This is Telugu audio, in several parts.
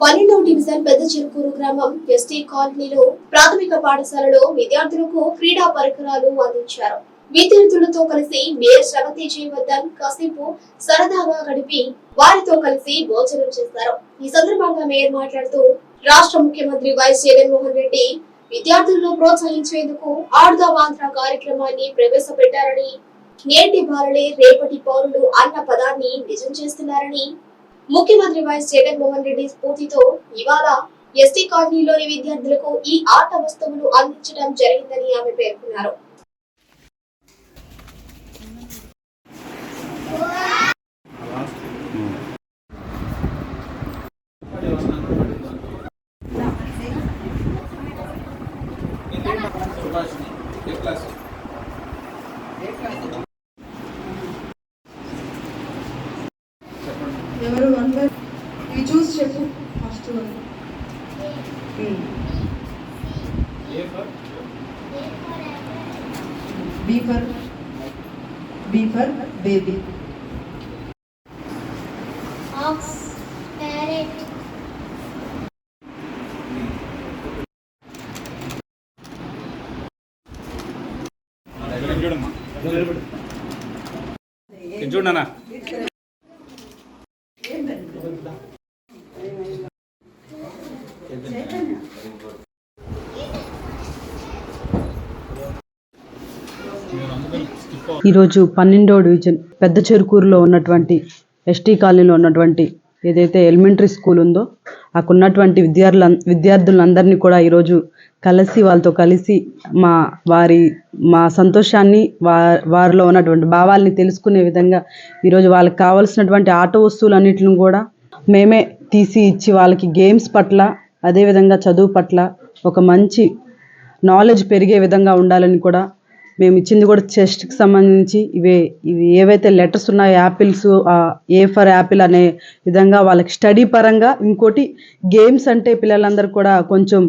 పన్నెండవ డివిజన్ పెద్ద చెరుకూరు గ్రామం ఎస్టీ కాలనీలో ప్రాథమిక పాఠశాలలో విద్యార్థులకు క్రీడా పరికరాలు అందించారు. విద్యార్థులతో కలిసి మేయర్ శ్రవతి జయవర్ధన్ కాసేపు సరదాగా గడిపి వారితో కలిసి భోజనం చేశారు. ఈ సందర్భంగా మేయర్ మాట్లాడుతూ రాష్ట్ర ముఖ్యమంత్రి వైఎస్ జగన్మోహన్ రెడ్డి విద్యార్థులను ప్రోత్సహించేందుకు ఆడుదాం కార్యక్రమాన్ని ప్రవేశపెట్టారని నేటి బాలలే రేపటి పౌరులు అన్న పదాన్ని నిజం చేస్తున్నారని ముఖ్యమంత్రి వైఎస్ జగన్మోహన్ రెడ్డి స్ఫూర్తితో ఇవాళ ఎస్టీ కాలనీలోని విద్యార్థులకు ఈ ఆట వస్తువులు అందించడం జరిగిందని ఆమె పేర్కొన్నారు. ఇవి చూసి చెప్పు first one B for B for baby ox, parrot, చూడమ్మా చూడన్నా ఈరోజు పన్నెండో డివిజన్ పెద్ద చెరుకూరులో ఉన్నటువంటి ఎస్టీ కాలనీలో ఉన్నటువంటి ఏదైతే ఎలిమెంటరీ స్కూల్ ఉందో అక్కడ ఉన్నటువంటి విద్యార్థుల విద్యార్థులందరినీ కూడా ఈరోజు కలిసి వాళ్ళతో కలిసి మా వారి మా సంతోషాన్ని వా వారిలో ఉన్నటువంటి భావాల్ని తెలుసుకునే విధంగా ఈరోజు వాళ్ళకి కావాల్సినటువంటి ఆట వస్తువులన్నిటిని కూడా మేమే తీసి ఇచ్చి వాళ్ళకి గేమ్స్ పట్ల అదేవిధంగా చదువు పట్ల ఒక మంచి నాలెడ్జ్ పెరిగే విధంగా ఉండాలని కూడా మేము ఇచ్చింది కూడా చెస్ట్కి సంబంధించి ఇవే ఇవి ఏవైతే లెటర్స్ ఉన్నాయో యాపిల్స్ ఏ ఫర్ యాపిల్ అనే విధంగా వాళ్ళకి స్టడీ పరంగా ఇంకోటి గేమ్స్ అంటే పిల్లలందరూ కూడా కొంచెం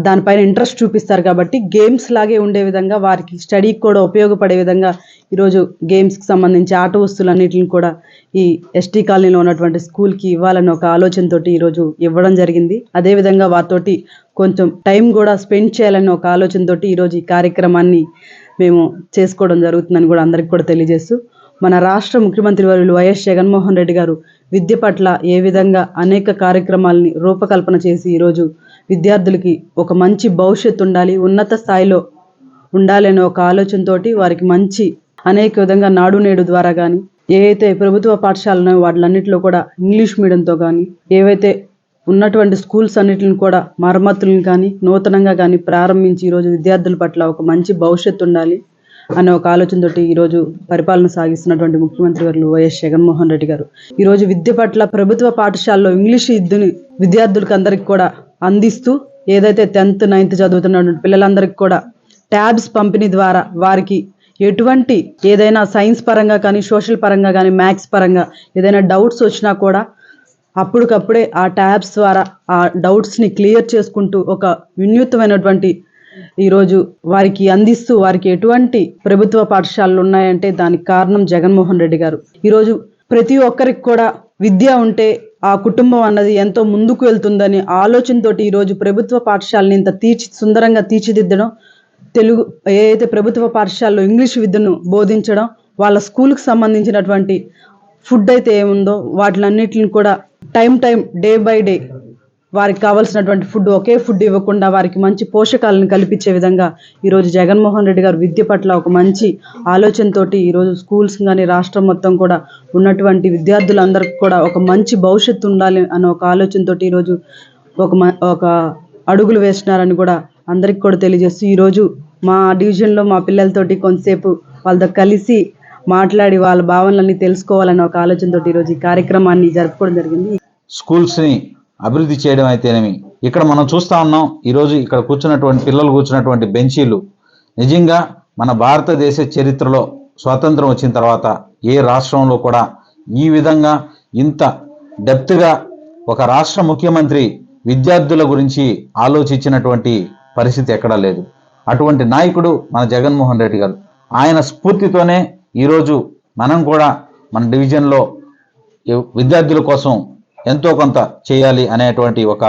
దానిపైన ఇంట్రెస్ట్ చూపిస్తారు కాబట్టి గేమ్స్ లాగే ఉండే విధంగా వారికి స్టడీకి కూడా ఉపయోగపడే విధంగా ఈరోజు గేమ్స్కి సంబంధించి ఆట వస్తువులన్నిటిని కూడా ఈ ఎస్టీ కాలనీలో ఉన్నటువంటి స్కూల్కి ఇవ్వాలని ఒక ఆలోచనతోటి ఈరోజు ఇవ్వడం జరిగింది. అదేవిధంగా వారితోటి కొంచెం టైం కూడా స్పెండ్ చేయాలని ఒక ఆలోచనతోటి ఈరోజు ఈ కార్యక్రమాన్ని మేము చేసుకోవడం జరుగుతుందని కూడా అందరికీ కూడా తెలియజేస్తూ మన రాష్ట్ర ముఖ్యమంత్రి వారు వైఎస్ జగన్మోహన్ రెడ్డి గారు విద్య పట్ల ఏ విధంగా అనేక కార్యక్రమాలని రూపకల్పన చేసి ఈరోజు విద్యార్థులకి ఒక మంచి భవిష్యత్తు ఉండాలి ఉన్నత స్థాయిలో ఉండాలనే ఒక ఆలోచనతోటి వారికి మంచి అనేక విధంగా నాడు నేడు ద్వారా కానీ ఏవైతే ప్రభుత్వ పాఠశాలలు వాటిలన్నింటిలో కూడా ఇంగ్లీష్ మీడియంతో కానీ ఏవైతే ఉన్నటువంటి స్కూల్స్ అన్నిటిని కూడా మరమ్మతులను కానీ నూతనంగా కానీ ప్రారంభించి ఈరోజు విద్యార్థుల పట్ల ఒక మంచి భవిష్యత్తు ఉండాలి. అనే ఒక ఆలోచనతోటి ఈరోజు పరిపాలన సాగిస్తున్నటువంటి ముఖ్యమంత్రి గారు వైఎస్ జగన్మోహన్ రెడ్డి గారు. ఈరోజు విద్య పట్ల ప్రభుత్వ పాఠశాలలో ఇంగ్లీష్ విద్యని విద్యార్థులకు అందరికి కూడా అందిస్తూ ఏదైతే టెన్త్ నైన్త్ చదువుతున్నటువంటి పిల్లలందరికీ కూడా ట్యాబ్స్ పంపిణీ ద్వారా వారికి ఎటువంటి ఏదైనా సైన్స్ పరంగా కానీ సోషల్ పరంగా కానీ మ్యాథ్స్ పరంగా ఏదైనా డౌట్స్ వచ్చినా కూడా అప్పటికప్పుడే ఆ ట్యాబ్స్ ద్వారా ఆ డౌట్స్ని క్లియర్ చేసుకుంటూ ఒక వినూత్నమైనటువంటి ఈరోజు వారికి అందిస్తూ వారికి ఎటువంటి ప్రభుత్వ పాఠశాలలు ఉన్నాయంటే దానికి కారణం జగన్మోహన్ రెడ్డి గారు. ఈరోజు ప్రతి ఒక్కరికి కూడా విద్య ఉంటే ఆ కుటుంబం అన్నది ఎంతో ముందుకు వెళ్తుందని ఆలోచనతోటి ఈరోజు ప్రభుత్వ పాఠశాలని ఇంత తీర్చి సుందరంగా తీర్చిదిద్దడం తెలుగు ఏదైతే ప్రభుత్వ పాఠశాలలో ఇంగ్లీష్ విద్యను బోధించడం వాళ్ళ స్కూల్కి సంబంధించినటువంటి ఫుడ్ అయితే ఏముందో వాటిలన్నిటిని కూడా time time day by day వారికి కావాల్సినటువంటి ఫుడ్ ఒకే ఫుడ్ ఇవ్వకుండా వారికి మంచి పోషకాలను కల్పించే విధంగా ఈరోజు జగన్మోహన్ రెడ్డి గారు విద్య పట్ల ఒక మంచి ఆలోచనతోటి ఈరోజు స్కూల్స్ కానీ రాష్ట్రం మొత్తం కూడా ఉన్నటువంటి విద్యార్థులందరికీ కూడా ఒక మంచి భవిష్యత్తు ఉండాలి అనే ఒక ఆలోచనతోటి ఈరోజు ఒక మ- ఒక అడుగులు వేస్తున్నారని కూడా అందరికి కూడా తెలియజేస్తూ ఈరోజు మా డివిజన్లో మా పిల్లలతోటి కొంతసేపు వాళ్ళతో కలిసి మాట్లాడి వాళ్ళ భావనలన్నీ తెలుసుకోవాలనే ఒక ఆలోచనతో ఈరోజు ఈ కార్యక్రమాన్ని జరుపుకోవడం జరిగింది. స్కూల్స్ని అభివృద్ధి చేయడం అయితేనేమి. ఇక్కడ మనం చూస్తా ఉన్నాం ఈరోజు ఇక్కడ కూర్చున్నటువంటి పిల్లలు కూర్చున్నటువంటి బెంచీలు. నిజంగా మన భారతదేశ చరిత్రలో స్వాతంత్రం వచ్చిన తర్వాత ఏ రాష్ట్రంలో కూడా ఈ విధంగా ఇంత డెప్త్గా ఒక రాష్ట్ర ముఖ్యమంత్రి విద్యార్థుల గురించి ఆలోచించినటువంటి పరిస్థితి ఎక్కడా లేదు. అటువంటి నాయకుడు మన జగన్మోహన్ రెడ్డి గారు. ఆయన స్ఫూర్తితోనే ఈరోజు మనం కూడా మన డివిజన్లో విద్యార్థుల కోసం ఎంతో కొంత చేయాలి అనేటువంటి ఒక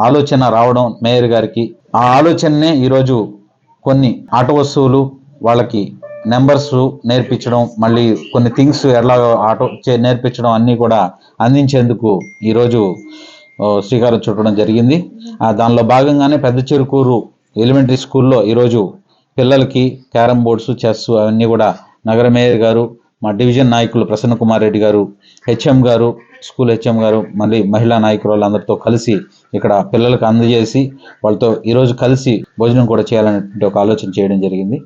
ఆలోచన రావడం మేయర్ గారికి. ఆ ఆలోచననే ఈరోజు కొన్ని ఆట వస్తువులు వాళ్ళకి నెంబర్స్ నేర్పించడం మళ్ళీ కొన్ని థింగ్స్ ఎలా ఆటో చే- నేర్పించడం అన్నీ కూడా అందించేందుకు ఈరోజు శ్రీకారం చుట్టడం జరిగింది. దానిలో భాగంగానే పెద్ద చెరుకూరు ఎలిమెంటరీ స్కూల్లో ఈరోజు పిల్లలకి క్యారమ్ బోర్డ్స్ చెస్ అవన్నీ కూడా నగర మేయర్ గారు మా డివిజన్ నాయకులు ప్రసన్న కుమార్ రెడ్డి గారు హెచ్ఎం గారు స్కూల్ హెచ్ఎం గారు మళ్ళీ మహిళా నాయకులు వాళ్ళందరితో కలిసి ఇక్కడ పిల్లలకు అందజేసి వాళ్ళతో ఈరోజు కలిసి భోజనం కూడా చేయాలనేటువంటి ఒక ఆలోచన చేయడం జరిగింది.